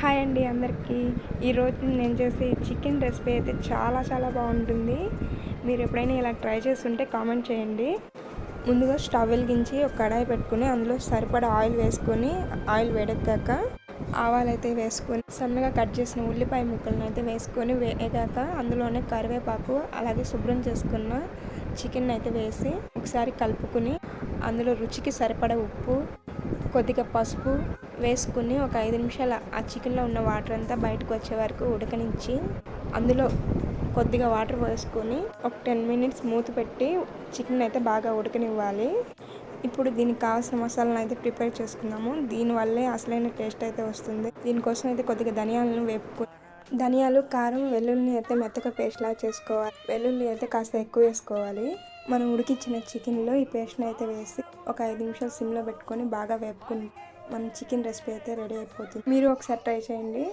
Hi అండి అందరికీ. ఈరోజు నేను చేసే చికెన్ రెసిపీ అయితే చాలా చాలా బాగుంటుంది. మీరు ఎప్పుడైనా ఇలా ట్రై చేస్తుంటే కామెంట్ చేయండి. ముందుగా స్టవ్ వెలిగించి ఒక కడాయి పెట్టుకుని అందులో సరిపడా ఆయిల్ వేసుకొని ఆయిల్ వేడెక్కాక ఆవాలు అయితే వేసుకొని సన్నగా కట్ చేసిన ఉల్లిపాయ ముక్కలను అయితే వేసుకొని వేగాక అందులోనే కరివేపాకు అలాగే శుభ్రం చేసుకున్న చికెన్ అయితే వేసి ఒకసారి కలుపుకుని అందులో రుచికి సరిపడా ఉప్పు కొద్దిగా పసుపు వేసుకుని ఒక ఐదు నిమిషాలు ఆ చికెన్లో ఉన్న వాటర్ అంతా బయటకు వచ్చే వరకు ఉడకనిచ్చి అందులో కొద్దిగా వాటర్ వేసుకొని ఒక టెన్ మినిట్స్ మూత పెట్టి చికెన్ అయితే బాగా ఉడకనివ్వాలి. ఇప్పుడు దీనికి కావాల్సిన మసాలాను అయితే ప్రిపేర్ చేసుకుందాము. దీనివల్లే అసలైన టేస్ట్ అయితే వస్తుంది. దీనికోసం అయితే కొద్దిగా ధనియాలను వేపుకొని ధనియాలు కారం వెల్లుల్లి అయితే మెత్తగా పేస్ట్లా చేసుకోవాలి. వెల్లుల్లి అయితే కాస్త ఎక్కువ వేసుకోవాలి. మనం ఉడికించిన చికెన్లో ఈ పేస్ట్ని అయితే వేసి ఒక ఐదు నిమిషాలు సిమ్లో పెట్టుకొని బాగా వేపుకుని మన చికెన్ రెసిపీ అయితే రెడీ అయిపోతుంది. మీరు ఒకసారి ట్రై చేయండి.